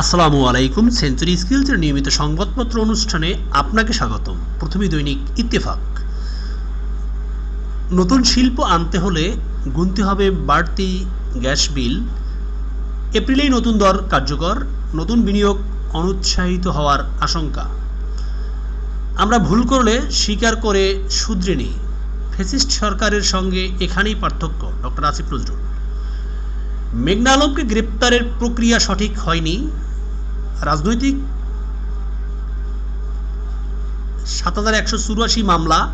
আসসালামু আলাইকুম সেঞ্চুরি স্কিলসের নিয়মিত সংবাদপত্র অনুষ্ঠানে আপনাকে স্বাগতম। প্রথমে দৈনিক ইত্তেফাক। নতুন শিল্প আনতে হলে গুনতে হবে বাড়তি গ্যাস বিল। এপ্রিলেই নতুন দর কার্যকর, নতুন বিনিয়োগ অনুৎসাহিত হওয়ার আশঙ্কা। আমরা ভুল করলে স্বীকার করে শুধরে নিই। ফেসিস্ট সরকারের সঙ্গে এখানেই পার্থক্য, ডক্টর আসিফ নজরুল। মেঘনা আলমকে গ্রেপ্তারের প্রক্রিয়া সঠিক হয়নি। রাজনৈতিক সাত হাজার একশো চুরাশি মামলা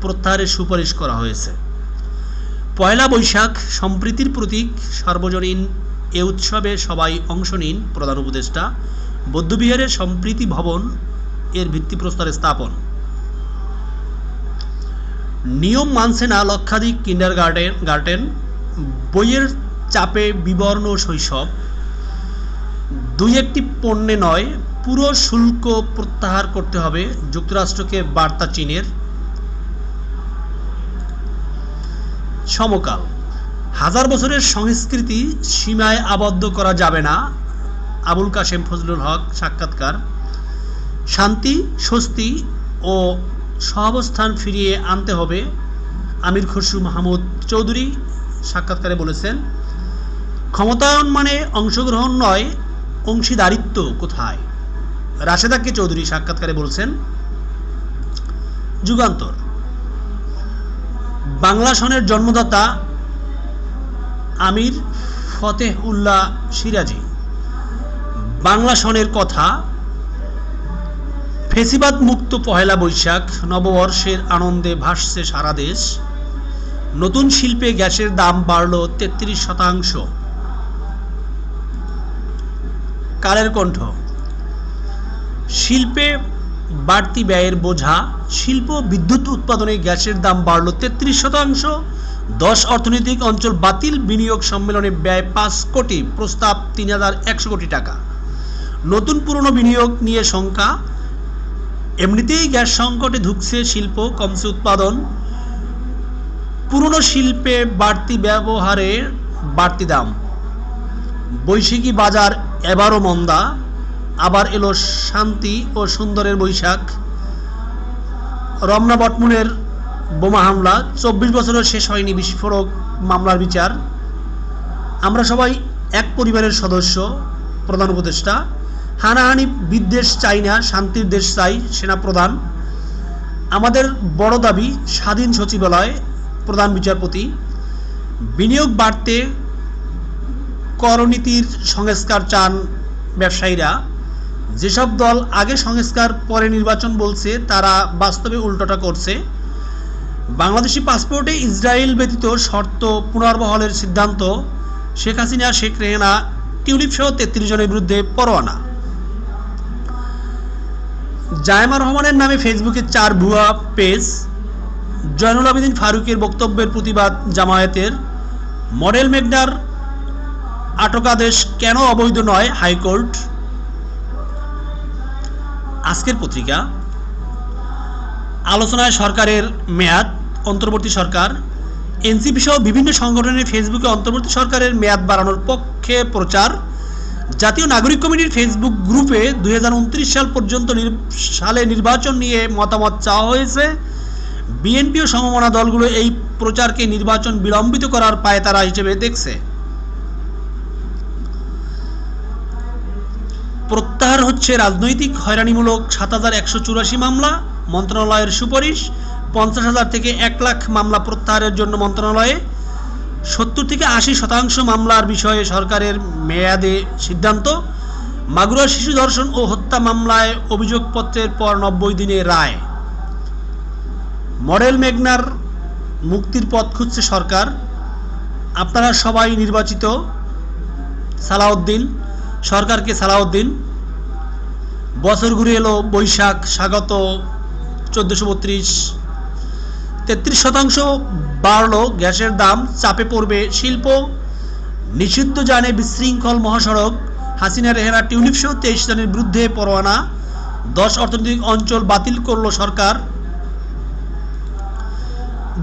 প্রত্যাহারের সুপারিশ করা হয়েছে। পয়লা বৈশাখ সম্প্রীতির প্রতীক, সর্বজনীন এ উৎসবে সবাই অংশ নিন প্রধান উপদেষ্টা। বৌদ্ধবিহারের সম্প্রীতি ভবন এর ভিত্তিপ্রস্তর স্থাপন। নিয়ম মানছে না লক্ষাধিক কিন্ডার গার্ডেন গার্ডেন বইয়ের চাপে বিবর্ণ শৈশব। দুই একটি পণ্যে নয়, পুরো শুল্ক প্রত্যাহার করতে হবে যুক্তরাষ্ট্রকে বার্তা চীনের। সমকাল। হাজার বছরের সংস্কৃতি সীমায় আবদ্ধ করা যাবে না, আবুল কাশেম ফজলুল হক সাক্ষাৎকার। শান্তি, স্বস্তি ও সহাবস্থান ফিরিয়ে আনতে হবে, আমির খসরু মাহমুদ চৌধুরী সাক্ষাৎকারে বলেছেন। ক্ষমতায়ন মানে অংশগ্রহণ নয় অংশীদারিত্ব কোথায়? রাশেদাকে চৌধুরী সাক্ষাৎকারে বলছেন, যুগান্তর। বাংলা সনের জন্মদাতা আমির ফতেহ উল্লাহ সিরাজি। বাংলা সনের কথা, ফেসিবাদ মুক্ত পহেলা বৈশাখ, নববর্ষের আনন্দে ভাসছে সারা দেশ। নতুন শিল্পে গ্যাসের দাম বাড়ল তেত্রিশ শতাংশ। কালের কণ্ঠ। শিল্পে বাড়তি ব্যয়ের বোঝা, শিল্প বিদ্যুৎ উৎপাদনে গ্যাসের দাম বাড়ল তেত্রিশ শতাংশ। দশ অর্থনৈতিক অঞ্চল বাতিল, বিনিয়োগ সম্মেলনে ব্যয় পাঁচ কোটি, প্রস্তাব তিন হাজার একশো কোটি টাকা। নতুন পুরনো বিনিয়োগ নিয়ে শঙ্কা, এমনিতেই গ্যাস সংকটে ঢুকছে শিল্প, কমছে উৎপাদন। পুরনো শিল্পে বাড়তি ব্যবহারের বাড়তি দাম। বৈশাখী বাজার এবারও মন্দা, আবার এলো শান্তি ও সুন্দরের বৈশাখ। রমনা বটমুনের বোমা হামলা, চব্বিশ বছরের শেষ হয়নি বিস্ফোরক মামলার বিচার। আমরা সবাই এক পরিবারের সদস্য, প্রধান উপদেষ্টা। হানাহানি বিদ্বেষ চাই না, শান্তির দেশ চাই সেনাপ্রধান। আমাদের বড় দাবি স্বাধীন সচিবালয় প্রধান বিচারপতি। বিনিয়োগ বাড়তে করনীতির সংস্কার চান ব্যবসায়ীরা। যেসব দল আগে সংস্কার, পরে নির্বাচন বলছে, তারা বাস্তবে উল্টোটা করছে। বাংলাদেশি পাসপোর্টে ইসরায়েল ব্যতীত শর্ত পুনর্বহলের সিদ্ধান্ত। শেখ হাসিনা, শেখ রেহানা, টিউলিপ সহ তেত্রিশ জনের বিরুদ্ধে পরোয়ানা। জায়মা রহমানের নামে ফেসবুকে চার ভুয়া পেজ। জয়নুল আবেদিন ফারুকের বক্তব্যের প্রতিবাদ জামায়াতের। মডেল মেঘনার আটকাদেশ কেন অবৈধ নয় হাইকোর্ট? আজকের পত্রিকা, আলোচনায় সরকারের মেয়াদ, অন্তর্বর্তী সরকার, এনসিপি সহ বিভিন্ন সংগঠনের ফেসবুকে অন্তর্বর্তী সরকারের মেয়াদ বাড়ানোর পক্ষে প্রচার, জাতীয় নাগরিক কমিটির ফেসবুক গ্রুপে দুই হাজার উনত্রিশ সাল পর্যন্ত সালে নির্বাচন নিয়ে মতামত চাওয়া হয়েছে। বিএনপি ও সমমনা দলগুলো এই প্রচারকে নির্বাচন বিলম্বিত করার পায়তারা হিসেবে দেখছে। প্রত্যাহার হচ্ছে রাজনৈতিক হয়রানিমূলক সাত হাজার একশো চুরাশি মামলা, মন্ত্রণালয়ের সুপারিশ, পঞ্চাশ হাজার থেকে এক লাখ মামলা প্রত্যাহারের জন্য মন্ত্রণালয়ে সত্তর থেকে আশি শতাংশ মামলার বিষয়ে সরকারের মেয়াদে সিদ্ধান্ত, মাগুরা শিশু ধর্ষণ ও হত্যা মামলায় অভিযোগপত্রের পর নব্বই দিনে রায়। মডেল মেঘনার মুক্তির পথ খুঁজছে সরকার। আপনারা সবাই নির্বাচিত, সালাউদ্দিন সরকারকে সালাউদ্দিন, বছর ঘুরে এলো বৈশাখ, স্বাগত চোদ্দোশো বত্রিশ। তেত্রিশ শতাংশ বাড়লো গ্যাসের দাম, চাপে পড়বে শিল্প। নিষিদ্ধ জানে বিশৃঙ্খল মহাসড়ক, হাসিনা রেহেনা টিউলিপ তেইশ জনের বিরুদ্ধে পরোয়ানা। দশ অর্থনৈতিক অঞ্চল বাতিল করল সরকার।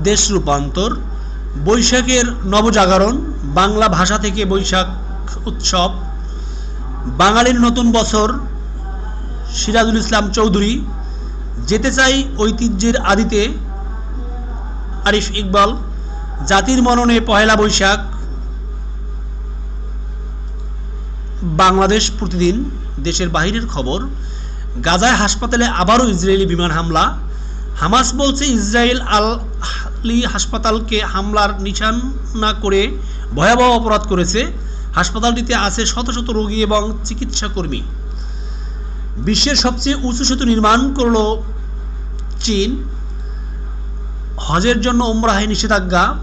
দেশ রূপান্তর, বৈশাখের নবজাগরণ, বাংলা ভাষা থেকে বৈশাখ উৎসব। বাঙালির নতুন বছর, সিরাজুল ইসলাম চৌধুরী, যেতে চাই ঐতিহ্যের আদিতে, আরিফ ইকবাল, জাতির মননে পহেলা বৈশাখ, বাংলাদেশ প্রতিদিন, দেশের বাহিরের খবর, গাজায় হাসপাতালে আবারও ইসরায়েলি বিমান হামলা, হামাস বলছে ইসরায়েল আল হাসপাতালকে হামলার নিশানা করে ভয়াবহ অপরাধ করেছে হাসপাতালটিতে আছে শত শত রোগী এবং চিকিৎসা কর্মী বিশ্বের সবচেয়ে উঁচু সেতু নির্মাণ করল চীন। হজের জন্য ওমরাহে নিষেধাজ্ঞা।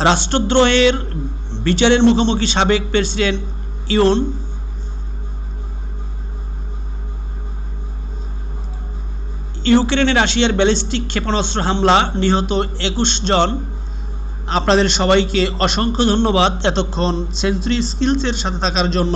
রাষ্ট্রদ্রোহের বিচারের মুখোমুখি সাবেক প্রেসিডেন্ট ইউন। ইউক্রেনে রাশিয়ার ব্যালিস্টিক ক্ষেপণাস্ত্র হামলা নিহত একুশ জন। আপনাদের সবাইকে অসংখ্য ধন্যবাদ এতক্ষণ সেঞ্চুরি স্কিলসের সাথে থাকার জন্য।